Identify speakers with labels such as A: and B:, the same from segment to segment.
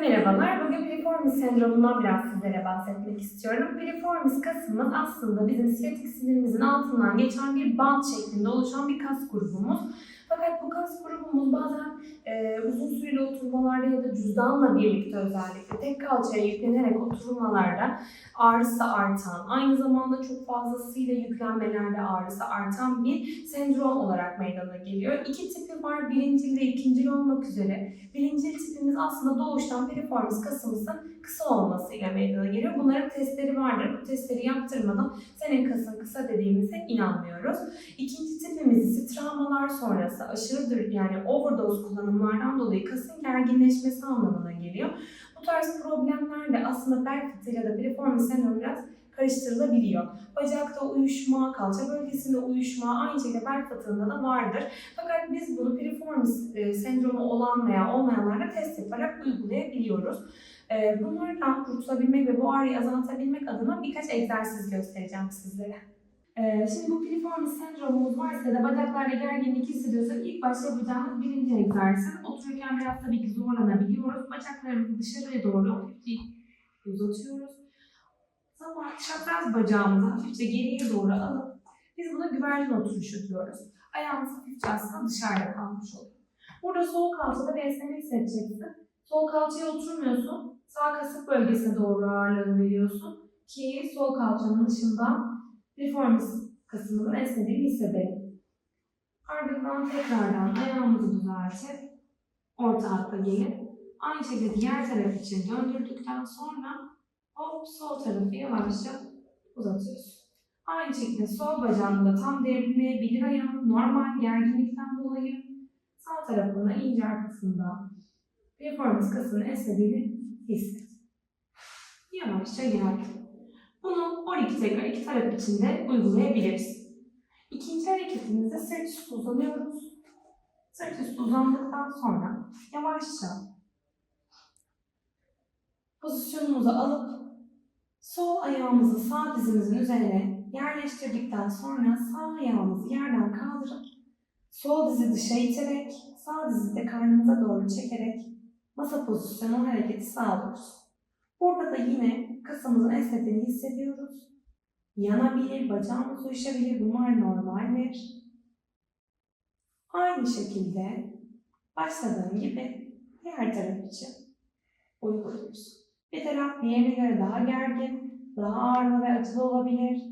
A: merhabalar. Bugün piriformis sendromundan biraz sizlere bahsetmek istiyorum. Piriformis kasımız aslında bizim siyatik sinirimizin altından geçen bir bant şeklinde oluşan bir kas grubumuz. Fakat bu kas grubumuz bazen e, uzun süreli oturmalarda ya da cüzdanla birlikte özellikle tek kalçaya yüklenerek oturmalarda ağrısı artan, aynı zamanda çok fazlasıyla yüklenmelerde ağrısı artan bir sendrom olarak meydana geliyor. İki tipi var, birincil ve ikincil olmak üzere. Birincil tipimiz aslında doğuştan piriformis kasımızın kısa olmasıyla meydana geliyor. Bunların testleri vardır. Bu testleri yaptırmadan senin kasın kısa dediğimize inanmıyoruz. İkinci tipimiz ise travmalar sonrası aşırıdır yani overdose kullanımlardan dolayı kasın gerginleşmesi anlamına geliyor. Bu tarz problemler de aslında bel fıtığıyla da piriformis sendromu biraz karıştırılabiliyor. Bacakta uyuşma, kalça bölgesinde uyuşma aynı şekilde bel fıtığında da vardır. Fakat biz bunu piriformis e, sendromu olan veya olmayanlarda test yaparak uygulayabiliyoruz. E, bunlardan kurtulabilmek ve bu ağrıyı azaltabilmek adına birkaç egzersiz göstereceğim sizlere. E, şimdi bu piriformis sendromumuz varsa da bacaklarda gerginlik hissediyorsak ilk başta yapacağımız birinci egzersiz. Otururken biraz tabii ki zorlanabiliyoruz. Bacaklarımızı dışarıya doğru hafifçe uzatıyoruz. Zaman çapraz bacağımızı hafifçe geriye doğru alıp biz buna güvercin oturuşu diyoruz. Ayağımız hafifçe aslında dışarıda kalmış oluyor. Burada sol kalçada bir esneme hissedeceksin. Sol kalçaya oturmuyorsun. Sağ kasık bölgesine doğru ağırlığını veriyorsun. Ki sol kalçanın dışından reformis kasımızın esnediğini hissedelim. Ardından tekrardan ayağımızı düzeltip orta hatta gelip aynı şekilde diğer taraf için döndürdükten sonra hop sol tarafı yavaşça uzatıyorsun. Aynı şekilde sol bacağını da tam devrileyebilir ayağın normal gerginlikten dolayı sağ tarafına ince arkasında reformis kasının esnediğini hisset. Yavaşça gel. Bunu 12 tekrar iki taraf için de uygulayabiliriz. İkinci hareketimizde sırt üstü uzanıyoruz. Sırt üstü uzandıktan sonra yavaşça pozisyonumuzu alıp sol ayağımızı sağ dizimizin üzerine yerleştirdikten sonra sağ ayağımızı yerden kaldırıp sol dizi dışa iterek sağ dizi de karnımıza doğru çekerek masa pozisyonu hareketi sağlıyoruz. Burada da yine kasımızın esnediğini hissediyoruz. Yanabilir, bacağımız uyuşabilir. Bunlar normaldir. Aynı şekilde başladığım gibi diğer taraf için uyguluyoruz. Bir taraf diğerine göre daha gergin, daha ağırlı ve acılı olabilir.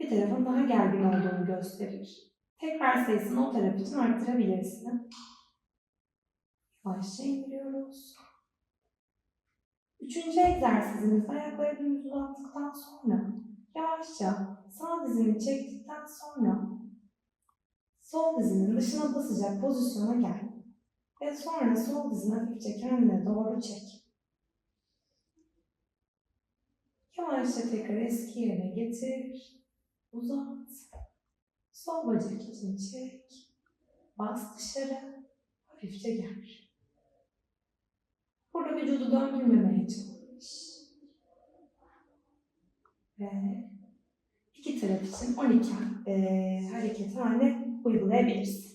A: Bir tarafın daha gergin olduğunu gösterir. Tekrar sayısını o taraf için arttırabilirsin. Yavaşça indiriyoruz. Üçüncü egzersizimizde ayakları dümdüz uzattıktan sonra yavaşça sağ dizini çektikten sonra sol dizinin dışına basacak pozisyona gel. Ve sonra sol dizini hafifçe kendine doğru çek. Yavaşça tekrar eski yerine getir. Uzat. Sol bacak için çek. Bas dışarı. Hafifçe gel. Burada vücudu döndürmemeye çalış. Ve iki taraf için 12 eee hareket haline uygulayabiliriz.